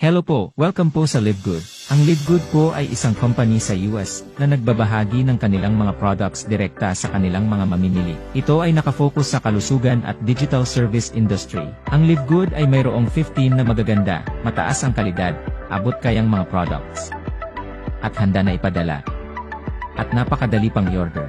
Hello po, welcome po sa LiveGood. Ang LiveGood po ay isang company sa US na nagbabahagi ng kanilang mga products direkta sa kanilang mga mamimili. Ito ay nakafocus sa kalusugan at digital service industry. Ang LiveGood ay mayroong 15 na magaganda, mataas ang kalidad, abot kayang mga products. At handa na ipadala. At napakadali pang i-order.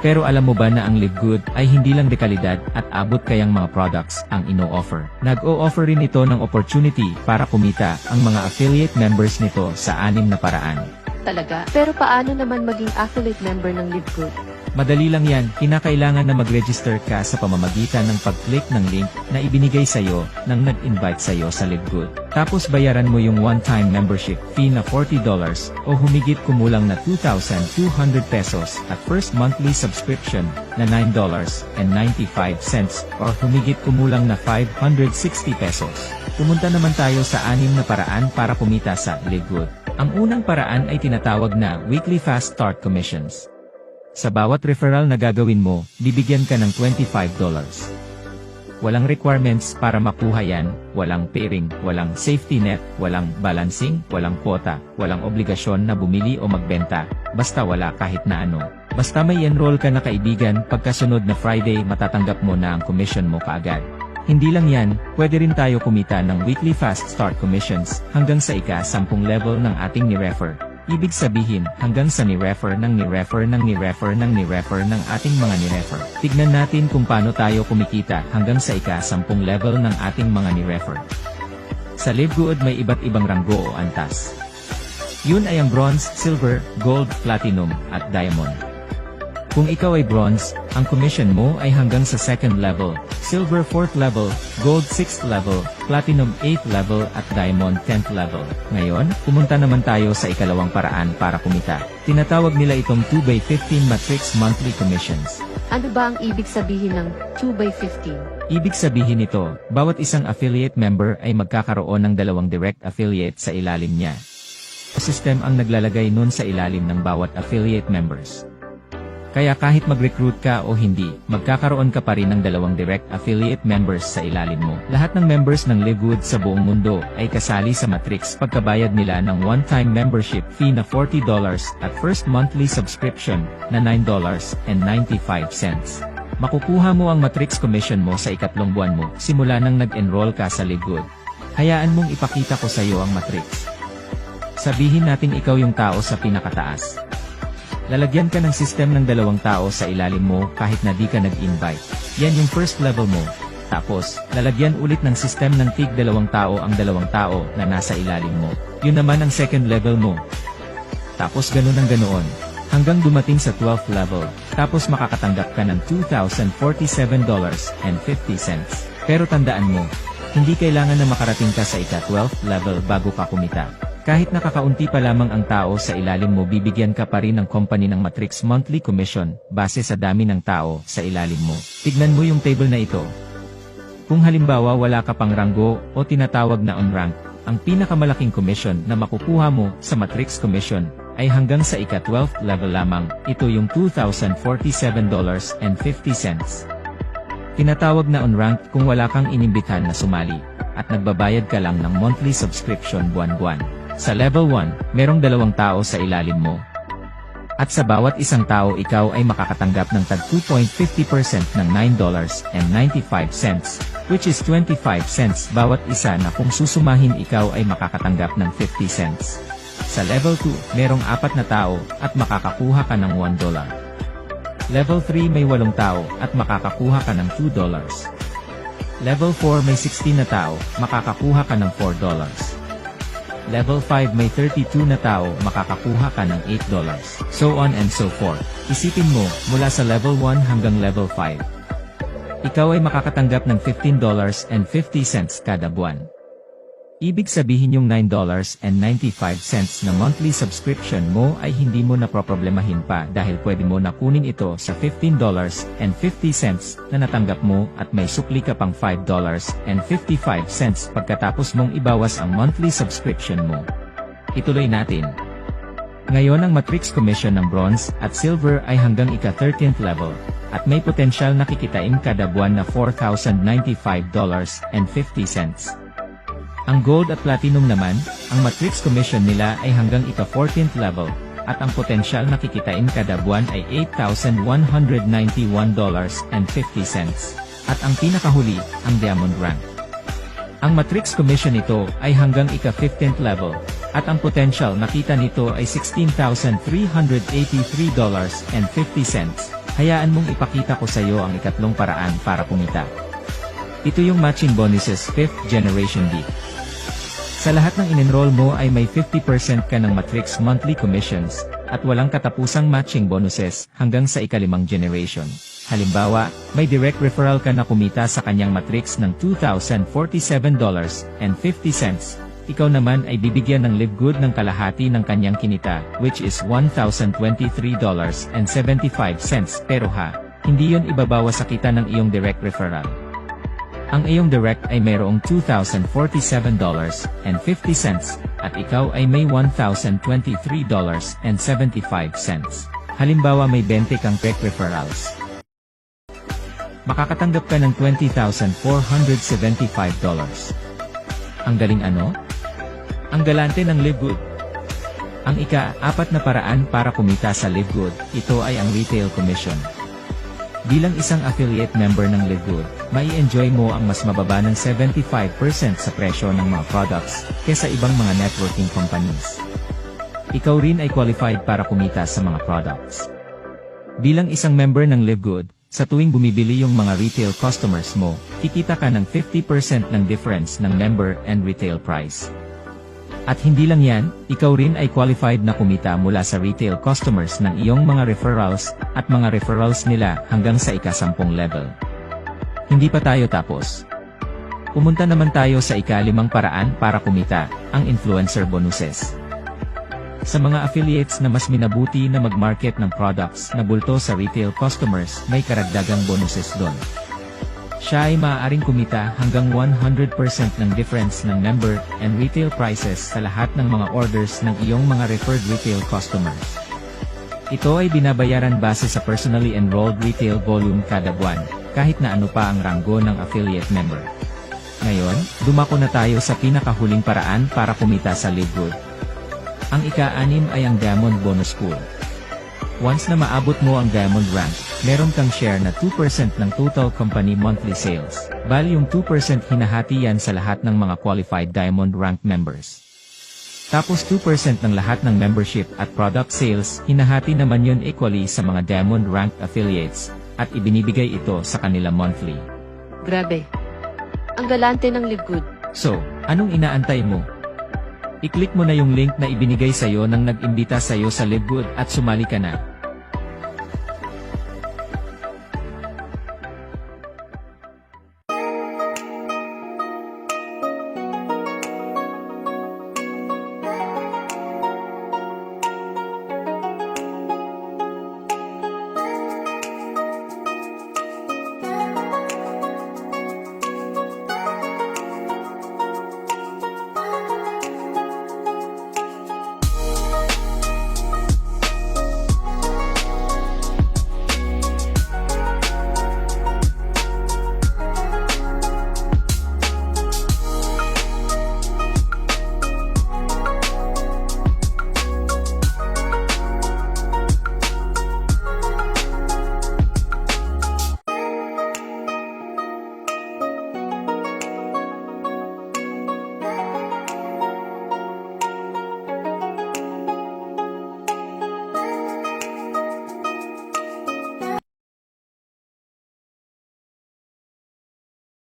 Pero alam mo ba na ang Live Good ay hindi lang dekalidad at abot kayang mga products ang ino-offer. Nag-o-offer rin ito ng opportunity para kumita ang mga affiliate members nito sa anim na paraan. Talaga? Pero paano naman maging affiliate member ng LiveGood? Madali lang yan, kinakailangan na mag-register ka sa pamamagitan ng pag-click ng link na ibinigay sa'yo ng nag-invite sa'yo sa LiveGood. Tapos bayaran mo yung one-time membership fee na $40 o humigit kumulang na 2,200 pesos at first monthly subscription na $9.95 or humigit kumulang na 560 pesos. Pumunta naman tayo sa anim na paraan para kumita sa LiveGood. Ang unang paraan ay tinatawag na Weekly Fast Start Commissions. Sa bawat referral na gagawin mo, bibigyan ka ng $25. Walang requirements para makuha yan, walang pairing, walang safety net, walang balancing, walang quota, walang obligasyon na bumili o magbenta, basta wala kahit na ano. Basta may enroll ka na kaibigan, pagkasunod na Friday matatanggap mo na ang commission mo kaagad. Hindi lang yan, pwede rin tayo kumita ng weekly fast start commissions hanggang sa ika-10 level ng ating ni-refer. Ibig sabihin, hanggang sa ni-refer ng ni-refer ng ni-refer ng ni-refer ng ating mga ni-refer. Tignan natin kung paano tayo kumikita hanggang sa ika-10 level ng ating mga ni-refer. Sa LiveGood may iba't ibang ranggo o antas. Yun ay ang bronze, silver, gold, platinum, at diamond. Kung ikaw ay bronze, ang commission mo ay hanggang sa second level, silver 4th level, gold 6th level, platinum 8th level at diamond 10th level. Ngayon, pumunta naman tayo sa ikalawang paraan para kumita. Tinatawag nila itong 2x15 matrix monthly commissions. Ano ba ang ibig sabihin ng 2x15? Ibig sabihin nito, bawat isang affiliate member ay magkakaroon ng dalawang direct affiliate sa ilalim niya. System ang naglalagay nun sa ilalim ng bawat affiliate members. Kaya kahit mag-recruit ka o hindi, magkakaroon ka pa rin ng dalawang direct affiliate members sa ilalim mo. Lahat ng members ng Livewood sa buong mundo ay kasali sa Matrix pagkabayad nila ng one-time membership fee na $40 at first monthly subscription na $9.95. Makukuha mo ang Matrix commission mo sa ikatlong buwan mo simula nang nag-enroll ka sa Livewood. Hayaan mong ipakita ko sa iyo ang Matrix. Sabihin natin ikaw yung tao sa pinakataas. Lalagyan ka ng system ng dalawang tao sa ilalim mo kahit na di ka nag-invite. Yan yung first level mo. Tapos, lalagyan ulit ng system ng tig dalawang tao ang dalawang tao na nasa ilalim mo. Yun naman ang second level mo. Tapos ganun ang ganoon. Hanggang dumating sa 12th level. Tapos makakatanggap ka ng $2,047.50. Pero tandaan mo, hindi kailangan na makarating ka sa ika-12th level bago ka kumita. Kahit nakakaunti pa lamang ang tao sa ilalim mo bibigyan ka pa rin ng company ng Matrix Monthly Commission base sa dami ng tao sa ilalim mo. Tignan mo yung table na ito. Kung halimbawa wala ka pang ranggo o tinatawag na on-rank, ang pinakamalaking commission na makukuha mo sa Matrix Commission ay hanggang sa ika-12th level lamang, ito yung $2,047.50. Tinatawag na on-rank kung wala kang inimbitahan na sumali, at nagbabayad ka lang ng monthly subscription buwan-buwan. Sa level 1, merong dalawang tao sa ilalim mo. At sa bawat isang tao ikaw ay makakatanggap ng tag 2.50% ng $9.95, which is 25 cents bawat isa na kung susumahin ikaw ay makakatanggap ng 50 cents. Sa level 2, merong apat na tao at makakakuha ka ng $1. Level 3 may walong tao at makakakuha ka ng $2. Level 4 may 16 na tao, makakakuha ka ng $4. Level 5 may 32 na tao, makakakuha ka ng $8. So on and so forth. Isipin mo, mula sa level 1 hanggang level 5. Ikaw ay makakatanggap ng $15.50 kada buwan. Ibig sabihin yung $9.95 na monthly subscription mo ay hindi mo na problemahin pa dahil pwede mo na kunin ito sa $15.50 na natanggap mo at may sukli ka pang $5.55 pagkatapos mong ibawas ang monthly subscription mo. Ituloy natin. Ngayon ang Matrix Commission ng Bronze at Silver ay hanggang ika-13th level, at may potensyal na kikitain kada buwan na $4,095.50. Ang Gold at Platinum naman, ang matrix commission nila ay hanggang ika-14th level, at ang potensyal na kikitain kada buwan ay $8,191.50. At ang pinakahuli, ang Diamond Rank. Ang matrix commission nito ay hanggang ika-15th level, at ang potential nakita nito ay $16,383.50. Hayaan mong ipakita ko sa iyo ang ikatlong paraan para kumita. Ito yung matching bonuses 5th generation D. Sa lahat ng in-enroll mo ay may 50% ka ng matrix monthly commissions, at walang katapusang matching bonuses hanggang sa ikalimang generation. Halimbawa, may direct referral ka na kumita sa kanyang matrix ng $2,047.50. Ikaw naman ay bibigyan ng live good ng kalahati ng kanyang kinita, which is $1,023.75. Pero ha, hindi yon ibabawa sa kita ng iyong direct referral. Ang iyong direct ay mayroong $2,047.50 at ikaw ay may $1,023.75. Halimbawa may 20 kang direct referrals. Makakatanggap ka ng $20,475. Ang galing ano? Ang galante ng Live Good. Ang ika-apat na paraan para kumita sa Live Good, ito ay ang retail commission. Bilang isang affiliate member ng Live Good, mai enjoy mo ang mas mababa ng 75% sa presyo ng mga products kesa ibang mga networking companies. Ikaw rin ay qualified para kumita sa mga products. Bilang isang member ng Live Good, sa tuwing bumibili yung mga retail customers mo, kikita ka ng 50% ng difference ng member and retail price. At hindi lang yan, ikaw rin ay qualified na kumita mula sa retail customers ng iyong mga referrals at mga referrals nila hanggang sa ikasampung level. Hindi pa tayo tapos. Pumunta naman tayo sa ikalimang paraan para kumita, ang influencer bonuses. Sa mga affiliates na mas minabuti na mag-market ng products na bulto sa retail customers, may karagdagang bonuses doon. Siya ay maaaring kumita hanggang 100% ng difference ng member and retail prices sa lahat ng mga orders ng iyong mga referred retail customers. Ito ay binabayaran base sa personally enrolled retail volume kada buwan, kahit na ano pa ang ranggo ng affiliate member. Ngayon, dumako na tayo sa pinakahuling paraan para kumita sa Livegood. Ang ika-anim ay ang Diamond Bonus Pool. Once na maabot mo ang Diamond Rank, meron kang share na 2% ng total company monthly sales. Bali yung 2% hinahati yan sa lahat ng mga qualified Diamond Rank members. Tapos 2% ng lahat ng membership at product sales, hinahati naman yun equally sa mga Diamond Rank affiliates, at ibinibigay ito sa kanila monthly. Grabe. Ang galante ng Live Good. So, anong inaantay mo? I-click mo na yung link na ibinigay sa'yo nang nag-imbita sa'yo sa LiveGood at sumali ka na.